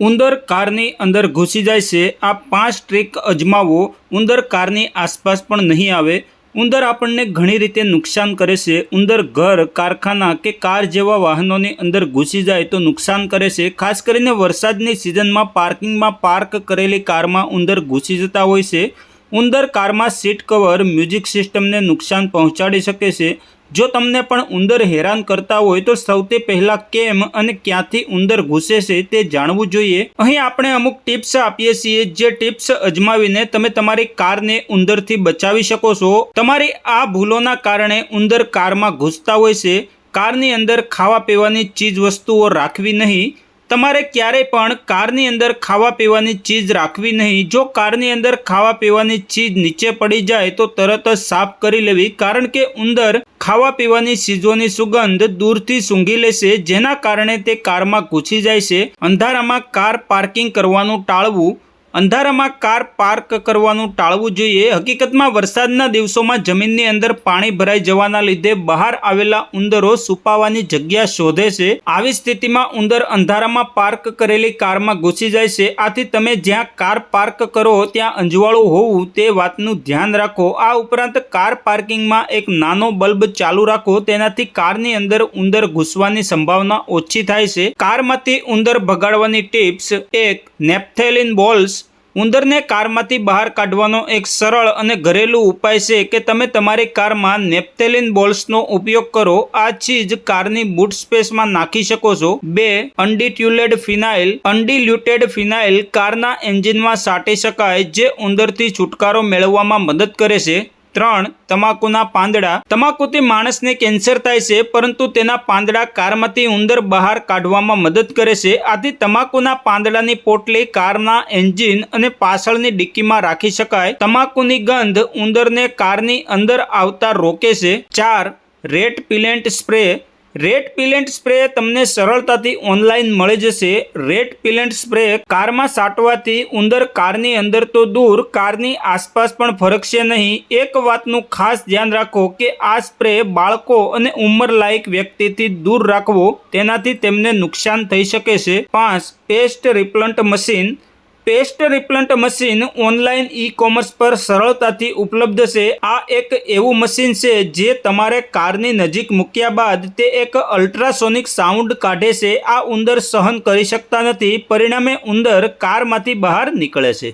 ઉંદર કારની અંદર ઘૂસી જાય છે. આ પાંચ ટ્રીક અજમાવો ઉંદર કારની આસપાસ પણ નહીં આવે. ઉંદર આપણને ઘણી રીતે નુકસાન કરે છે. ઉંદર ઘર, કારખાના કે કાર જેવા વાહનોની અંદર ઘૂસી જાય તો નુકસાન કરે છે. ખાસ કરીને વરસાદની સિઝનમાં પાર્કિંગમાં પાર્ક કરેલી કારમાં ઉંદર ઘૂસી જતા હોય છે. ઉંદર કારમાં સીટ કવર, મ્યુઝિક સિસ્ટમને નુકસાન પહોંચાડી શકે છે. જો તમને પણ ઉંદર હેરાન કરતા હોય તો સૌથી પહેલાં કેમ અને ક્યાંથી ઉંદર ઘૂસે છે તે જાણવું જોઈએ. અહીં આપણે અમુક ટિપ્સ આપીએ છીએ જે ટિપ્સ અજમાવીને તમે તમારી કારને ઉંદરથી બચાવી શકો છો. તમારી આ ભૂલોના કારણે ઉંદર કારમાં ઘૂસતા હોય છે. કારની અંદર ખાવા પીવાની ચીજ વસ્તુઓ રાખવી નહીં. તમારે ક્યારેય પણ કારની અંદર ખાવા પીવાની ચીજ રાખવી નહીં. જો કારની અંદર ખાવા પીવાની ચીજ નીચે પડી જાય, તો તરત જ સાફ કરી લેવી. કારણ કે ઉંદર ખાવા પીવાની ચીજોની સુગંધ દૂરથી સૂંઘી લેશે, જેના કારણે તે કારમાં ઘૂસી જાય છે. અંધારામાં કાર પાર્કિંગ કરવાનું ટાળવું અંધારામાં કાર પાર્ક કરવાનું ટાળવું જોઈએ. હકીકતમાં વરસાદના દિવસોમાં જમીનની અંદર પાણી ભરાઈ જવાના લીધે બહાર આવેલા ઉંદરો છુપાવાની જગ્યા શોધે છે. આવી સ્થિતિમાં ઉંદર અંધારામાં પાર્ક કરેલી કારમાં ઘૂસી જાય છે. આથી તમે જ્યાં કાર પાર્ક કરો, ત્યાં અંજવાળું હોવું તે વાતનું ધ્યાન રાખો. આ ઉપરાંત કાર પાર્કિંગમાં એક નાનો બલ્બ ચાલુ રાખો. તેનાથી કારની અંદર ઉંદર ઘૂસવાની સંભાવના ઓછી થાય છે. કારમાંથી ઉંદર ભગાડવાની ટિપ્સ એક, નેપ્થેલિન બોલ્સ ઉંદરને કારમાંથી બહાર કાઢવાનો એક સરળ અને ઘરેલું ઉપાય છે કે તમે તમારી કારમાં નેપ્થેલિન બોલ્સનો ઉપયોગ કરો. આ ચીજ કારની બૂટ સ્પેસમાં નાખી શકો છો. બે, અનડિટ્યુલેડ ફિનાઇલ. અનડિલ્યુટેડ ફિનાઇલ કારના એન્જિનમાં સાટી શકાય, જે ઉંદરથી છુટકારો મેળવવામાં મદદ કરે છે. ત્રણ, તમાકુના પાંદડા. તમાકુથી માણસને કેન્સર થાય છે, પરંતુ તેના પાંદડા કારમાંથી ઉંદર બહાર કાઢવામાં મદદ કરે છે. આથી તમાકુના પાંદડાની પોટલી કારના એન્જિન અને પાછળની ડિક્કીમાં રાખી શકાય. તમાકુની ગંધ ઉંદરને કારની અંદર આવતા રોકે છે. ચાર, રેટ પિલેન્ટ સ્પ્રે રેટ પિલેન્ટ સ્પ્રે તમને સરળતાથી ઓનલાઈન મળી જશે. રેટ પિલેન્ટ સ્પ્રે કારમાં સાટવાથી ઉંદર કારની અંદર તો દૂર, કારની આસપાસ પણ ફરકશે નહીં. એક વાતનું ખાસ ધ્યાન રાખો કે આ સ્પ્રે બાળકો અને ઉંમરલાયક વ્યક્તિથી દૂર રાખવો, તેનાથી તેમને નુકસાન થઈ શકે છે. પાંચ, pest repellent machine pest repellent machine online e commerce પર સરળતાથી ઉપલબ્ધ છે. આ એક એવું મશીન છે જે તમારે કારની નજીક મૂક્યા બાદ તે એક અલ્ટ્રાસોનિક સાઉન્ડ કાઢે છે. આ ઉંદર સહન કરી શકતા નથી. પરિણામે ઉંદર કારમાંથી બહાર નીકળે છે.